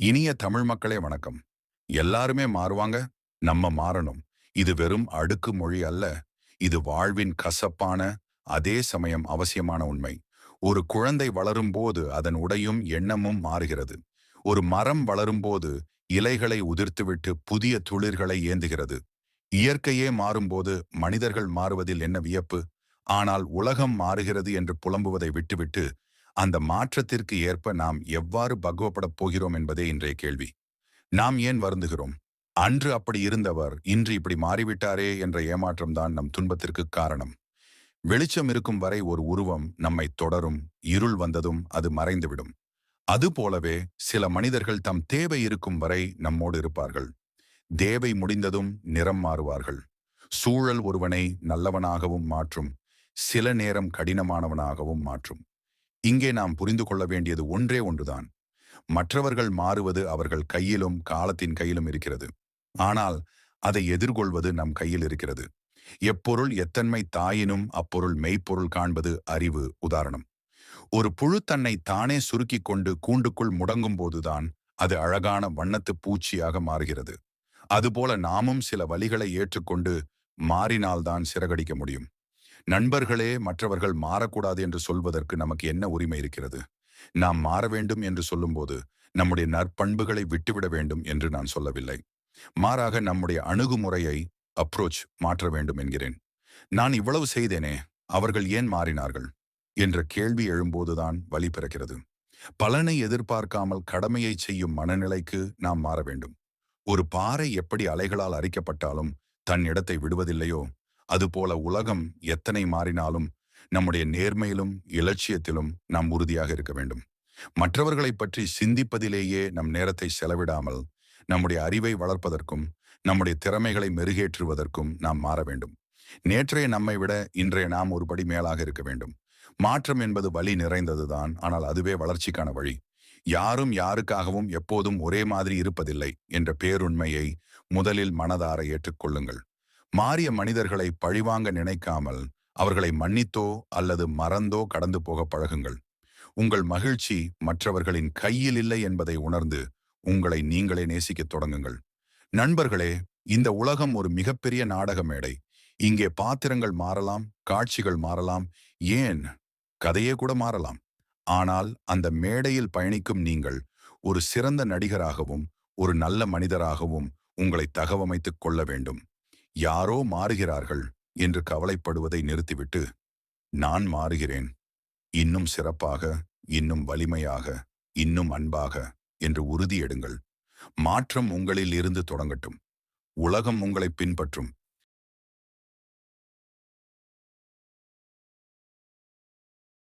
இனிய தமிழ் மக்களே வணக்கம். எல்லாருமே மாறுவாங்க நம்ம மாறணும். இது வெறும் அடுக்கு மொழி அல்ல இது வாழ்வின் கசப்பான அதே சமயம் அவசியமான உண்மை. ஒரு குழந்தை வளரும்போது அதன் உடையும் எண்ணமும் மாறுகிறது. ஒரு மரம் வளரும்போது இலைகளை உதிர்த்துவிட்டு புதிய துளிர்களை ஏந்துகிறது. இயற்கையே மாறும்போது மனிதர்கள் மாறுவதில் என்ன வியப்பு? ஆனால் உலகம் மாறுகிறது என்று புலம்புவதை விட்டுவிட்டு அந்த மாற்றத்திற்கு ஏற்ப நாம் எவ்வாறு பக்குவப்படப் போகிறோம் என்பதே இன்றைய கேள்வி. நாம் ஏன் வருந்துகிறோம்? அன்று அப்படி இருந்தவர் இன்று இப்படி மாறிவிட்டாரே என்ற ஏமாற்றம்தான் நம் துன்பத்திற்கு காரணம். வெளிச்சம் இருக்கும் வரை ஒரு உருவம் நம்மை தொடரும் இருள் வந்ததும் அது மறைந்துவிடும். அதுபோலவே சில மனிதர்கள் தம் தேவை இருக்கும் வரை நம்மோடு இருப்பார்கள். தேவை முடிந்ததும் நிறம் மாறுவார்கள். சூழல் ஒருவனை நல்லவனாகவும் மாற்றும் சில நேரம் கடினமானவனாகவும் மாற்றும். இங்கே நாம் புரிந்து கொள்ள வேண்டியது ஒன்றே ஒன்றுதான். மற்றவர்கள் மாறுவது அவர்கள் கையிலும் காலத்தின் கையிலும் இருக்கிறது. ஆனால் அதை எதிர்கொள்வது நம் கையில் இருக்கிறது. எப்பொருள் எத்தன்மை தாயினும் அப்பொருள் மெய்ப்பொருள் காண்பது அறிவு உதாரணம். ஒரு புழு தன்னை தானே சுருக்கிக் கொண்டு கூண்டுக்குள் முடங்கும் போதுதான் அது அழகான வண்ணத்து பூச்சியாக மாறுகிறது. அதுபோல நாமும் சில வழிகளை ஏற்றுக்கொண்டு மாறினால்தான் சிறகடிக்க முடியும். நண்பர்களே மற்றவர்கள் மாறக்கூடாது என்று சொல்வதற்கு நமக்கு என்ன உரிமை இருக்கிறது? நாம் மாற வேண்டும் என்று சொல்லும்போது நம்முடைய நற்பண்புகளை விட்டுவிட வேண்டும் என்று நான் சொல்லவில்லை. மாறாக நம்முடைய அணுகுமுறையை அப்ரோச் மாற்ற வேண்டும் என்கிறேன். நான் இவ்வளவு செய்தேனே அவர்கள் ஏன் மாறினார்கள்? என்ற கேள்வி எழும்போதுதான் வழி பிறக்கிறது. பலனை எதிர்பார்க்காமல் கடமையை செய்யும் மனநிலைக்கு நாம் மாற வேண்டும். ஒரு பாறை எப்படி அலைகளால் அரிக்கப்பட்டாலும் தன் இடத்தை விடுவதில்லையோ? அதுபோல உலகம் எத்தனை மாறினாலும் நம்முடைய நேர்மையிலும் இலட்சியத்திலும் நாம் உறுதியாக இருக்க வேண்டும். மற்றவர்களை பற்றி சிந்திப்பதிலேயே நம் நேரத்தை செலவிடாமல் நம்முடைய அறிவை வளர்ப்பதற்கும் நம்முடைய திறமைகளை மெருகேற்றுவதற்கும் நாம் மாற வேண்டும். நேற்றைய நம்மை விட இன்றைய நாம் ஒருபடி மேலாக இருக்க வேண்டும். மாற்றம் என்பது வழி நிறைந்ததுதான் ஆனால் அதுவே வளர்ச்சிக்கான வழி. யாரும் யாருக்காகவும் எப்போதும் ஒரே மாதிரி இருப்பதில்லை என்ற பேருண்மையை முதலில் மனதார ஏற்றுக்கொள்ளுங்கள். மாறிய மனிதர்களை பழிவாங்க நினைக்காமல் அவர்களை மன்னித்தோ அல்லது மறந்தோ கடந்து போக பழகுங்கள். உங்கள் மகிழ்ச்சி மற்றவர்களின் கையில் இல்லை என்பதை உணர்ந்து உங்களை நீங்களே நேசிக்கத் தொடங்குங்கள். நண்பர்களே இந்த உலகம் ஒரு மிகப்பெரிய நாடக மேடை. இங்கே பாத்திரங்கள் மாறலாம் காட்சிகள் மாறலாம் ஏன்? கதையே கூட மாறலாம். ஆனால் அந்த மேடையில் பயணிக்கும் நீங்கள் ஒரு சிறந்த நடிகராகவும் ஒரு நல்ல மனிதராகவும் உங்களை தகவமைத்துக் கொள்ள வேண்டும். யாரோ மாறுகிறார்கள் என்று கவலைப்படுவதை நிறுத்திவிட்டு நான் மாறுகிறேன். இன்னும் சிறப்பாக இன்னும் வலிமையாக இன்னும் அன்பாக என்று உறுதியெடுங்கள். மாற்றம் உங்களில் இருந்து தொடங்கட்டும். உலகம் உங்களை பின்பற்றும்.